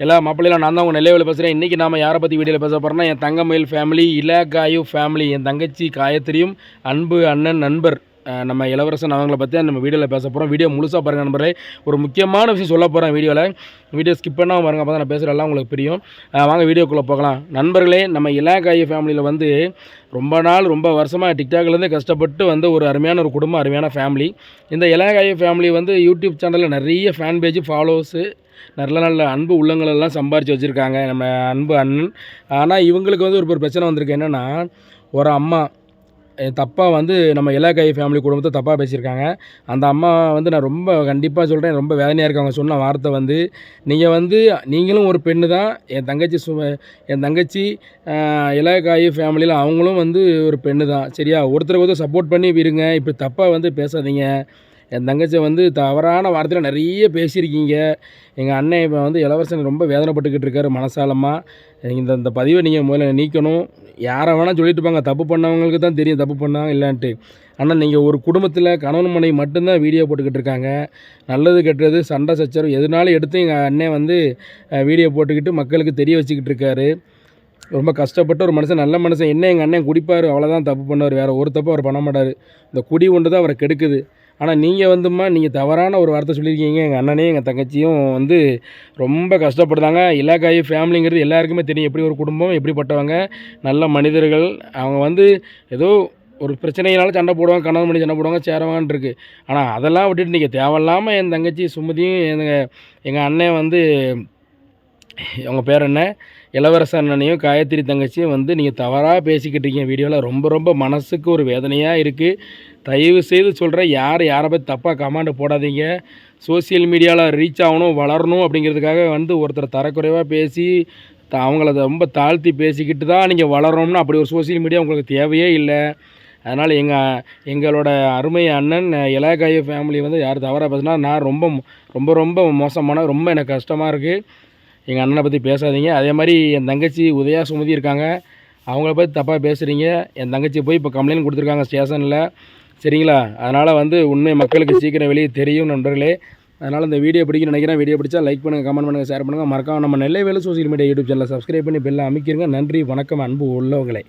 எல்லா மாப்பிள்ளையில நான் தான் உங்கள் நிலையில் பேசுகிறேன் இன்றைக்கி நாம் யாரை பற்றி வீடியோவில் பேச போகிறோம்னா என் தங்கமயில் ஃபேமிலி இலகாயு ஃபேமிலி என் தங்கச்சி காயத்ரியும் அன்பு அண்ணன் நண்பர் நம்ம இளவரசன் அவங்கள பற்றி நம்ம வீடியோவில் பேச போகிறோம் வீடியோ முழுசாக பாருங்கள் நண்பர்களே. ஒரு முக்கியமான விஷயம் சொல்ல போகிறேன் வீடியோவில் வீடியோ ஸ்கிப் பண்ணாமல் பாருங்க அப்போ தான் நான் பேசுகிறெல்லாம் உங்களுக்கு பிரியும். வாங்க வீடியோக்குள்ளே போகலாம். நண்பர்களே நம்ம இலகாயு ஃபேமிலியில் வந்து ரொம்ப நாள் ரொம்ப வருஷமாக டிக்டாக்லேருந்து கஷ்டப்பட்டு வந்து ஒரு அருமையான ஒரு குடும்பம் அருமையான ஃபேமிலி இந்த இலகாயு ஃபேமிலி வந்து யூடியூப் சேனலில் நிறைய ஃபேன் பேஜ் ஃபாலோவர்ஸு நல்ல நல்ல அன்பு உள்ளங்களெல்லாம் சம்பாரித்து வச்சுருக்காங்க. நம்ம அன்பு அண்ணன். ஆனால் இவங்களுக்கு வந்து ஒரு ஒரு பிரச்சனை வந்திருக்கு. என்னென்னா ஒரு அம்மா தப்பாக வந்து நம்ம இலக்காய் ஃபேமிலி குடும்பத்தை தப்பாக பேசியிருக்காங்க. அந்த அம்மா வந்து நான் ரொம்ப கண்டிப்பாக சொல்கிறேன் ரொம்ப வேதனையாக இருக்கவங்க சொன்ன வார்த்தை வந்து நீங்கள் வந்து நீங்களும் ஒரு பெண்ணு தான். என் தங்கச்சி சு என் தங்கச்சி இலக்காய் ஃபேமிலியில் அவங்களும் வந்து ஒரு பெண்ணு தான். சரியா? ஒருத்தருக்கு ஒருத்தர் சப்போர்ட் பண்ணி இருங்க இப்படி தப்பாக வந்து பேசாதீங்க. என் தங்கச்சி வந்து தவறான வார்த்தையில் நிறைய பேசியிருக்கீங்க. எங்கள் அண்ணன் இப்போ வந்து இளவரசன் ரொம்ப வேதனைப்பட்டுக்கிட்டு இருக்காரு மனசாலமாக இந்த இந்த பதிவை நீங்கள் முதல்ல நீக்கணும். யாரை வேணால் சொல்லிட்டு போங்க. தப்பு பண்ணவங்களுக்கு தான் தெரியும். தப்பு பண்ணாங்க இல்லைன்ட்டு. ஆனால் நீங்கள் ஒரு குடும்பத்தில் கணவன் மனைவி மட்டும்தான் வீடியோ போட்டுக்கிட்டு இருக்காங்க. நல்லது கெட்டது சண்டை சச்சரவு எதுனாலும் எடுத்து எங்கள் அண்ணன் வந்து வீடியோ போட்டுக்கிட்டு மக்களுக்கு தெரிய வச்சுக்கிட்டு இருக்காரு. ரொம்ப கஷ்டப்பட்ட ஒரு மனுஷன் நல்ல மனுஷன். என்ன எங்கள் அண்ணன் குடிப்பார் அவ்வளோதான் தப்பு பண்ணார். வேறு ஒரு தப்பு அவர் பண்ண மாட்டார். இந்த குடி ஒன்று தான் அவரை கெடுக்குது. ஆனால் நீங்கள் வந்துமா நீங்கள் தவறான ஒரு வார்த்தை சொல்லியிருக்கீங்க. எங்கள் அண்ணனே எங்கள் தங்கச்சியும் வந்து ரொம்ப கஷ்டப்படுறாங்க. இலாக்காயி ஃபேமிலிங்கிறது எல்லாருக்குமே தெரியும். எப்படி ஒரு குடும்பம் எப்படிப்பட்டவங்க நல்ல மனிதர்கள். அவங்க வந்து ஏதோ ஒரு பிரச்சனையினால சண்டை போடுவாங்க கணவன் மணி சண்டை போடுவாங்க சேரவான்னு இருக்குது ஆனால் அதெல்லாம் விட்டுட்டு நீங்கள் தேவையில்லாமல் என் தங்கச்சி சுமதியும் எங்கள் எங்கள் அண்ணன் வந்து அவங்க பேர் என்ன? இளவரசர் அண்ணனையும் காயத்ரி தங்கச்சியும் வந்து நீங்கள் தவறாக பேசிக்கிட்டு இருக்கீங்க. வீடியோவில் ரொம்ப ரொம்ப மனசுக்கு ஒரு வேதனையாக இருக்குது தயவு செய்து சொல்கிறேன் யார் யாரை பற்றி தப்பாக கமாண்டு போடாதீங்க. சோஷியல் மீடியாவில் ரீச் ஆகணும் வளரணும் அப்படிங்கிறதுக்காக வந்து ஒருத்தர் தரக்குறைவாக பேசி த- அவங்கள ரொம்ப தாழ்த்தி பேசிக்கிட்டு தான் நீங்கள் வளரணும்னு அப்படி ஒரு சோஷியல் மீடியா உங்களுக்கு தேவையே இல்லை. அதனால் எங்கள் எங்களோட அருமை அண்ணன் இலகாய ஃபேமிலி வந்து யார் தவறாக பேசுனா நான் ரொம்ப ரொம்ப ரொம்ப மோசமான ரொம்ப எனக்கு கஷ்டமாக இருக்குது எங்கள் அண்ணனை பற்றி பேசாதீங்க. அதே மாதிரி என் தங்கச்சி உதயா சுமதி இருக்காங்க. அவங்கள பற்றி தப்பாக பேசுகிறீங்க என் தங்கச்சி போய் இப்போ கம்ப்ளைண்ட் கொடுத்துருக்காங்க ஸ்டேஷனில் சரிங்களா? அதனால் வந்து உண்மை மக்களுக்கு சீக்கிரம் வெளியே தெரியும் நண்பர்களே. அதனால் இந்த வீடியோ பிடிக்கும் நினைக்கிறேன். வீடியோ பிடிச்சா லைக் பண்ணுங்கள் கமெண்ட் பண்ணுங்கள் ஷேர் பண்ணுங்கள் மறக்காம நம்ம நெல்லை வேலை சோசியல் மீடியா யூடியூப் சேனலை சப்ஸ்கிரைப் பண்ணி பெல்லை அமைக்கிறங்க நன்றி வணக்கம் அன்பு உள்ளவங்களே